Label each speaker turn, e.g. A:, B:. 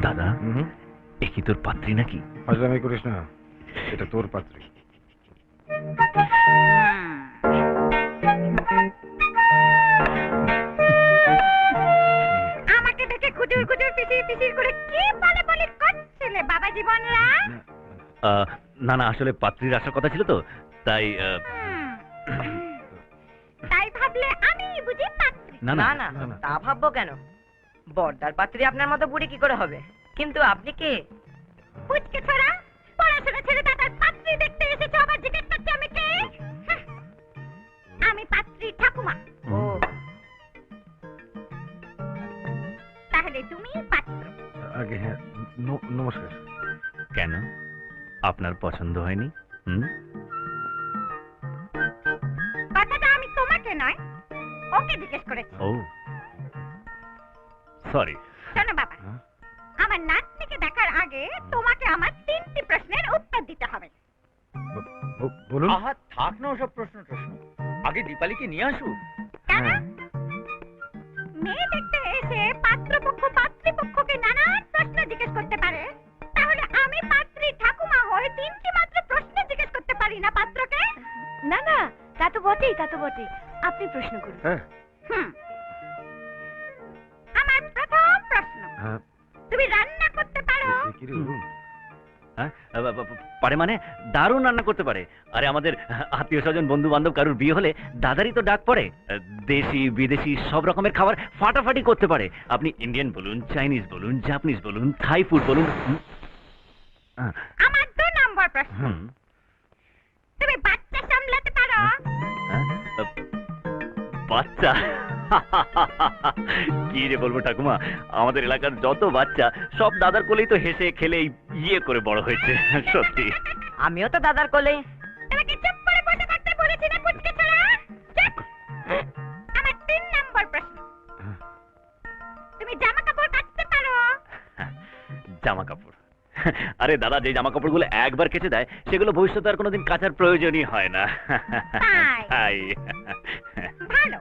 A: দাদা এ কি তোর পাত্রী নাকি?
B: করিস না এটা তোর পাত্রী।
C: আমাকে দেখে পিছিয়ে পিছিয়ে করে কি বলে বলে করছিলে বাবা জীবনরা?
A: আহ, না না আসলে পাত্রীর আসার কথা ছিল তো তাই আহ,
C: তাই ভাবলে আমি বুঝি পাত্রী।
A: না
D: না
A: না।
D: না
B: না, না।
D: তা ভাববো কেন? বর্দার পাত্রী আপনার মতো বুড়ি কি করে হবে? কিন্তু আপনি কে?
C: পুচকে ছড়া পড়াশোনা ছেড়ে দাদার পাত্রী দেখতে এসেছ আবার জিজ্ঞেস করছ আমি কে? আমি পাত্রী ঠাকুমা।
D: ও।
C: তাহলে তুমি পাত্র।
B: আগে হ্যাঁ নমস্কার।
A: কেন? আপনার পছন্দ হয়নি? হুম?
C: কথাটা আমি তোমাকে নয় ওকে জিজ্ঞেস করেছি।
A: ও। সরি
C: শোনো বাবা
B: হ্যাঁ?
C: আমার নাতনিকে দেখার আগে তোমাকে আমার তিনটি প্রশ্নের উত্তর দিতে হবে।
B: বলুন।
E: আহা থাক না ওসব প্রশ্ন প্রশ্ন আগে দীপালিকে নিয়ে আসুক
C: কেন?
B: হ্যাঁ।
C: মেয়ে দেখতে এসে পাত্রপক্ষ পাত্রীপক্ষকে নানান প্রশ্ন জিজ্ঞেস করতে পারে। তাহলে আমি পাত্রী ঠাকুমা হয়ে তিনটি মাত্র প্রশ্ন জিজ্ঞেস করতে পারি না পাত্রকে?
D: না না তা তো বটেই তা তো বটেই। আপনি প্রশ্ন করুন।
B: হ্যাঁ।
C: হুম তুমি রান্না করতে পারো?
A: হ্যাঁ পারে মানে দারুণ রান্না করতে পারে। আরে আমাদের আত্মীয় স্বজন বন্ধু বান্ধব কারুর বিয়ে হলে দাদারই তো ডাক পড়ে। দেশি বিদেশি সব রকমের খাবার ফাটাফাটি করতে পারে। আপনি ইন্ডিয়ান বলুন চাইনিজ বলুন জাপানিজ বলুন থাই ফুড বলুন
C: আমার দু নম্বর প্রশ্ন। তুমি বাচ্চা সামলাতে পারো।
A: হ্যাঁ, বাচ্চা? কি রে বলব ঠাকুমা? আমাদের এলাকার যত বাচ্চা সব দাদার কোলেই তো হেসে খেলে ইয়ে করে বড় হয়েছে সত্যি।
D: আমিও তো দাদার কোলে।
C: তোমাকে চুপ করে বসে থাকতে বলেছি না পুচকে ছড়া আমার তিন নম্বর প্রশ্ন।
B: হ্যাঁ।
C: তুমি জামা কাপড় কাচতে পারো?
A: জামা কাপড় আরে দাদা যে জামা কাপড়গুলো একবার কেচে দেয় সেগুলো ভবিষ্যতে আর কোনোদিন কাচার প্রয়োজনই হয় না? তাই।
C: ভালো।